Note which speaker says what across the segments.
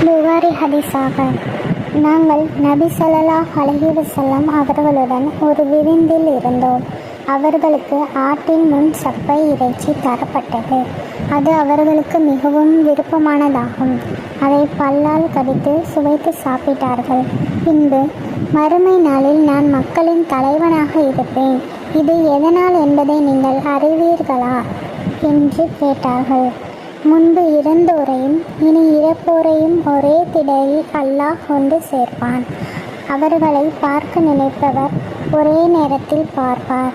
Speaker 1: புகாரி ஹதீஸாக நாங்கள் நபி சலலா அலைஹி செல்லம் அவர்களுடன் ஒரு விருந்தில் இருந்தோம். அவர்களுக்கு ஆட்டின் முன் சப்பை இறைச்சி தரப்பட்டது. அது அவர்களுக்கு மிகவும் விருப்பமானதாகும். அதை பல்லால் கடித்து சுவைத்து சாப்பிட்டார்கள். பின்பு மறுமை நாளில் நான் மக்களின் தலைவனாக இருப்பேன். இது எதனால் என்பதை நீங்கள் அறிவீர்களா? என்று கேட்டார்கள். முன்பு இறந்தோரையும் இனி இறப்போரையும் ஒரே திடலில் அல்லாஹ் கொண்டு சேர்ப்பான். அவர்களை பார்க்க நினைப்பவர் ஒரே நேரத்தில் பார்ப்பார்.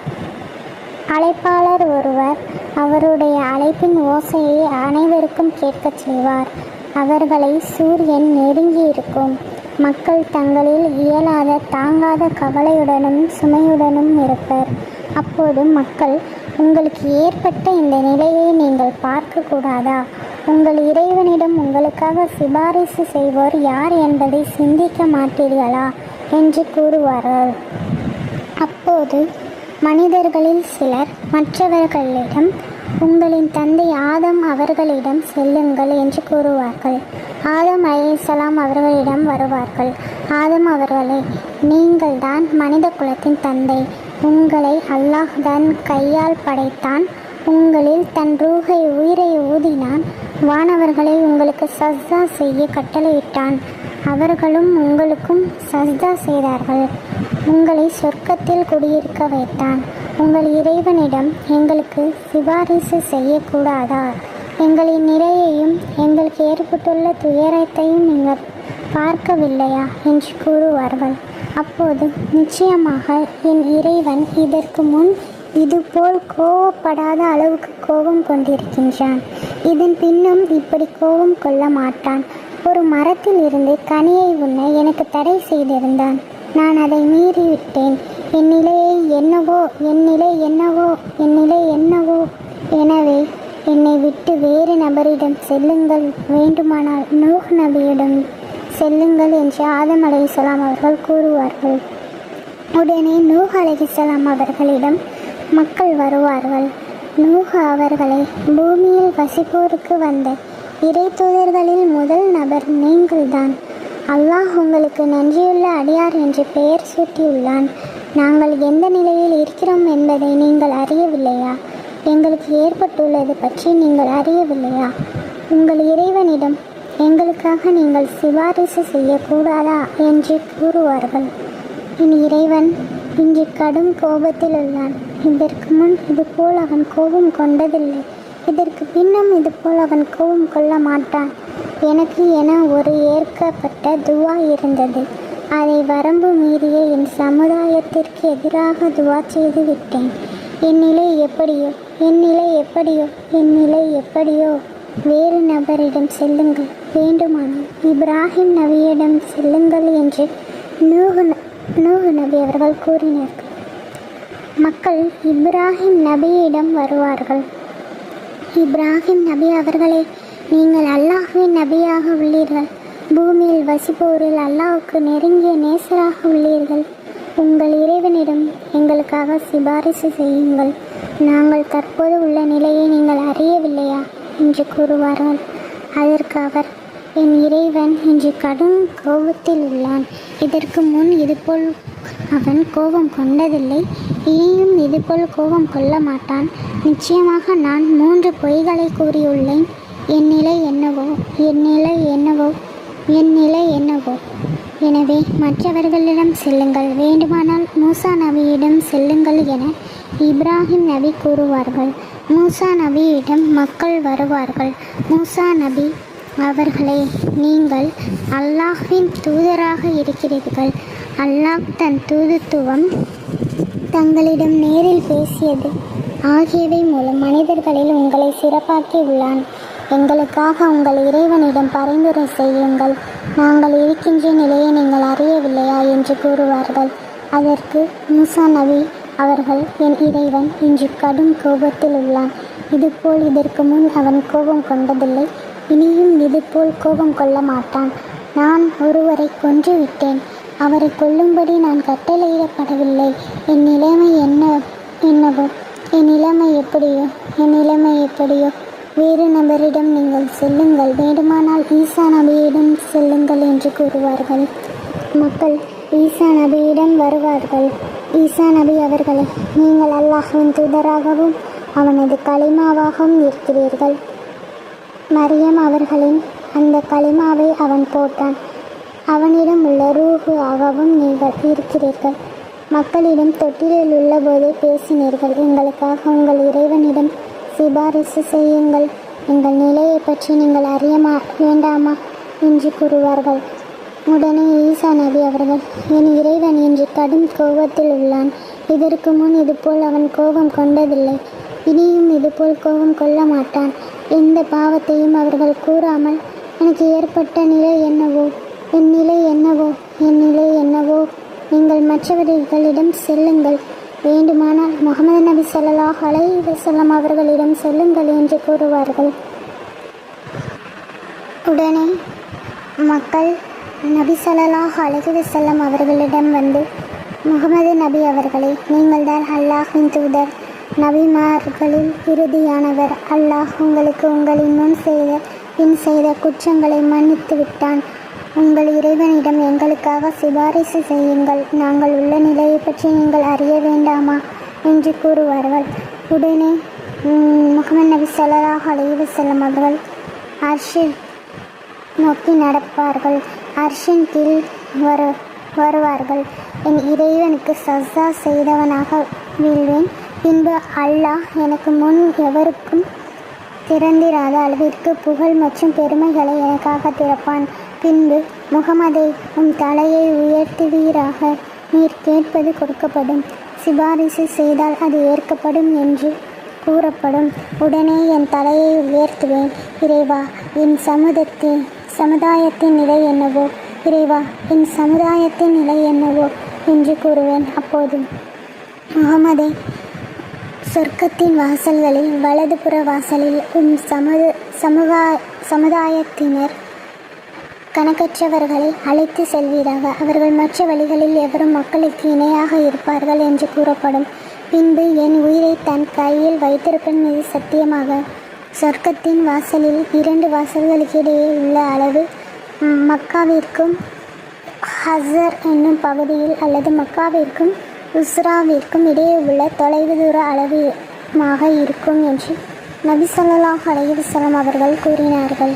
Speaker 1: அழைப்பாளர் ஒருவர் அவருடைய அழைப்பின் ஓசையை அனைவருக்கும் கேட்கச் செய்வார். அவர்களை சூரியன் நெருங்கியிருக்கும். மக்கள் தங்களில் இயலாத தாங்காத கவலையுடனும் சுமையுடனும் இருப்பர். அப்போது மக்கள் உங்களுக்கு ஏற்பட்ட இந்த நிலையை நீங்கள் இருக்கக்கூடாதா உங்கள் இறைவனிடம் உங்களுக்காக சிபாரிசு செய்வோர் யார் என்பதை சிந்திக்க மாட்டீர்களா? என்று கூறுவார்கள். அப்போது மனிதர்களில் சிலர் மற்றவர்களிடம் உங்களின் தந்தை ஆதம் அவர்களிடம் செல்லுங்கள் என்று கூறுவார்கள். ஆதம் அலைசலாம் அவர்களிடம் வருவார்கள். ஆதம் அவர்களே நீங்கள்தான் மனித குலத்தின் தந்தை. உங்களை அல்லாஹ் தன் கையால் படைத்தான். உங்களில் தன் ரூகை உயிரை ஊதினான். வானவர்களை உங்களுக்கு சஸ்தா செய்ய கட்டளையிட்டான். அவர்களும் உங்களுக்கும் சஸ்தா செய்தார்கள். உங்களை சொர்க்கத்தில் குடியிருக்க வைத்தான். உங்கள் இறைவனிடம் எங்களுக்கு சிபாரிசு செய்யக்கூடாதா? எங்களின் நிறையையும் எங்களுக்கு ஏற்பட்டுள்ள துயரத்தையும் நீங்கள் பார்க்கவில்லையா? என்று கூறுவார்கள். அப்போது நிச்சயமாக என் இறைவன் இதற்கு முன் இதுபோல் கோவப்படாத அளவுக்கு கோபம் கொண்டிருக்கின்றான். இதன் பின்னும் இப்படி கோபம் கொள்ள மாட்டான். ஒரு மரத்தில் இருந்து கனியை உண்ண எனக்கு தடை செய்திருந்தான். நான் அதை மீறிவிட்டேன். என் நிலையை என்னவோ என் நிலை என்னவோ என் நிலை என்னவோ. எனவே என்னை விட்டு வேறு நபரிடம் செல்லுங்கள். வேண்டுமானால் நூஹ் நபியிடம் செல்லுங்கள் என்று ஆதம் அலை அவர்கள் கூறுவார்கள். உடனே நூஹ் அலைஹிஸ்ஸலாம் அவர்களிடம் மக்கள் வருவார்கள். நூஹ் அவர்களை பூமியில் வசிப்போருக்கு வந்த இறை தூதர்களில் முதல் நபர் நீங்கள்தான். அல்லாஹ் உங்களுக்கு நன்றியுள்ள அடியார் என்று பெயர் சூட்டியுள்ளான். நாங்கள் எந்த நிலையில் இருக்கிறோம் என்பதை நீங்கள் அறியவில்லையா? எங்களுக்கு ஏற்பட்டுள்ளது பற்றி நீங்கள் அறியவில்லையா? உங்கள் இறைவனிடம் எங்களுக்காக நீங்கள் சிபாரிசு செய்யக்கூடாதா என்று கூறுவார்கள். என் இறைவன் இன்று கடும் கோபத்தில் உள்ளான் இதற்கு முன் இதுபோல் அவன் கோபம் கொண்டதில்லை. இதற்கு பின்னும் இதுபோல் அவன் கோபம் கொள்ள மாட்டான். எனக்கு என ஒரு ஏற்கப்பட்ட துவா இருந்தது. அதை வரம்பு மீறிய என் சமுதாயத்திற்கு எதிராக துவா செய்து விட்டேன். என் நிலை எப்படியோ என் நிலை எப்படியோ என் நிலை எப்படியோ. வேறு நபரிடம் செல்லுங்கள். வேண்டுமானால் இப்ராஹிம் நபியிடம் செல்லுங்கள் என்று நூகு ந- நபி அவர்கள் கூறினார்கள். மக்கள் இப்ராஹிம் நபியிடம் வருவார்கள். இப்ராஹிம் நபி அவர்களே நீங்கள் அல்லாஹுவின் நபியாக உள்ளீர்கள். பூமியில் வசிப்போரில் அல்லாஹுக்கு நெருங்கிய நேசராக உள்ளீர்கள். உங்கள் இறைவனிடம் எங்களுக்காக சிபாரிசு செய்யுங்கள். நாங்கள் தற்போது உள்ள நிலையை நீங்கள் அறியவில்லையா? என்று கூறுவார்கள். அதற்கு அவர் என் இறைவன் இன்று கடும் கோபத்தில் உள்ளான். இதற்கு முன் இதுபோல் அவன் கோபம் கொண்டதில்லை. இனியும் இதுபோல் கோபம் கொள்ள மாட்டான். நிச்சயமாக நான் மூன்று பொய்களை கூறியுள்ளேன். என் நிலை என்னவோ? என் நிலை என்னவோ? என் நிலை என்னவோ? எனவே மற்றவர்களிடம் செல்லுங்கள். வேண்டுமானால் மூசா நபியிடம் செல்லுங்கள் என இப்ராஹிம் நபி கூறுவார்கள். மூசா நபியிடம் மக்கள் வருவார்கள். மூசா நபி அவர்களே நீங்கள் அல்லாஹ்வின் தூதராக இருக்கிறீர்கள். அல்லாஹ் தன் தூதுத்துவம் தங்களிடம் நேரில் பேசியது. ஆகியவை மூலம் மனிதர்களில் உங்களை சிறப்பாக்கி உள்ளான். எங்களுக்காக உங்கள் இறைவனிடம் பரிந்துரை செய்யுங்கள். நாங்கள் இருக்கின்ற நிலையை நீங்கள் அறியவில்லையா என்று கூறுவார்கள். அதற்கு மூசா நபி அவர்கள் என் இறைவன் இன்று கடும் கோபத்தில் உள்ளான். இதுபோல் இதற்கு முன் அவன் கோபம் கொண்டதில்லை. இனியும் இதுபோல் கோபம் கொள்ள மாட்டான். நான் ஒருவரை கொன்று விட்டேன். அவரை கொல்லும்படி நான் கட்டளையிடப்படவில்லை. என் நிலைமை என்ன என்னவோ? என் நிலைமை எப்படியோ? என் நிலைமை எப்படியோ? வேறு நபரிடம் நீங்கள் செல்லுங்கள். வேண்டுமானால் ஈசா நபியிடம் செல்லுங்கள் என்று கூறுவார்கள். மக்கள் ஈசா நபியிடம் வருவார்கள். ஈசா நபி அவர்களை நீங்கள் அல்லாஹுவின் தூதராகவும் அவனது களிமாவாகவும் இருக்கிறீர்கள் மரியம் அவர்களின் அந்த களிமாவை அவன் போட்டான். அவனிடம் உள்ள ரூஹு ஆகவும் நீங்கள் இருக்கிறீர்கள் மக்களிடம் தொட்டிலில் உள்ளபோதே பேசினீர்கள். எங்களுக்காக உங்கள் இறைவனிடம் சிபாரிசு செய்யுங்கள். எங்கள் நிலையை பற்றி நீங்கள் அறியமா வேண்டாமா? என்று கூறுவார்கள். உடனே ஈசா நபி அவர்கள் என் இறைவன் இன்று கடும் கோபத்தில் உள்ளான். இதற்கு முன் இதுபோல் அவன் கோபம் கொண்டதில்லை. இனியும் இதுபோல் கோபம் கொள்ள மாட்டான். எந்த பாவத்தையும் அவர்கள் கூறாமல் எனக்கு ஏற்பட்ட நிலை என்னவோ? என் நிலை என்னவோ? என் நிலை என்னவோ? நீங்கள் மற்றவர்களிடம் செல்லுங்கள். வேண்டுமானால் முகமது நபி ஸல்லல்லாஹு அலைஹி வஸல்லம் அவர்களிடம் செல்லுங்கள் என்று கூறுவார்கள். உடனே மக்கள் நபி ஸல்லல்லாஹு அலைஹி செல்லும் அவர்களிடம் வந்து முகமது நபி அவர்களே நீங்கள் தான் அல்லாஹின் தூதர். நபிமார்களில் இறுதியானவர். அல்லாஹ் உங்களுக்கு உங்களின் முன் செய்த பின் செய்த குற்றங்களை மன்னித்து விட்டான் உங்கள் இறைவனிடம் எங்களுக்காக சிபாரிசு செய்யுங்கள். நாங்கள் உள்ள நிலையை பற்றி நீங்கள் அறிய வேண்டாமா? என்று கூறுவார்கள். உடனே முகமது நபி ஸல்லல்லாஹு அலைஹி அவர்கள் அர்ஷில் நோக்கி நடப்பார்கள். அர்ஷின் கீழ் வரு வருவார்கள். என் இறைவனுக்கு சஸ்ஸா செய்தவனாக வீழ்வேன். பின்பு அல்லாஹ் எனக்கு முன் எவருக்கும் திறந்திராத அளவிற்கு புகழ் மற்றும் பெருமைகளை எனக்காக திறப்பான். பின்பு முகமதை உம் தலையை உயர்த்துவீராக. நீர் கேட்பது கொடுக்கப்படும். சிபாரிசு செய்தால் அது ஏற்கப்படும் என்று கூறப்படும். உடனே என் தலையை உயர்த்துவேன். இறைவா என் சமுதத்தின் சமுதாயத்தின் நிலை என்னவோ? இறைவா என் சமுதாயத்தின் நிலை என்னவோ? என்று கூறுவேன். அப்போது முகமதே சொர்க்கத்தின் வாசல்களில் வலதுபுற வாசலில் உம் சமுத சமுதாய சமுதாயத்தினர் கணக்கற்றவர்களை அழைத்து செல்வீராக. அவர்கள் மற்ற வழிகளில் எவரும் மக்களுக்கு இணையாக இருப்பார்கள் என்று கூறப்படும். பின்பு என் உயிரை தன் கையில் வைத்திருப்பேன் மீது சத்தியமாக. சொர்க்கத்தின் வாசலில் இரண்டு வாசல்களுக்கு இடையே உள்ள அளவு மக்காவிற்கும் ஹசர் என்னும் பகுதியில் அல்லது மக்காவிற்கும் உஸ்ராவிற்கும் இடையே உள்ள தொலைவு தூர அளவுமாக இருக்கும் என்று நபி ஸல்லல்லாஹு அலையுசலம் அவர்கள் கூறினார்கள்.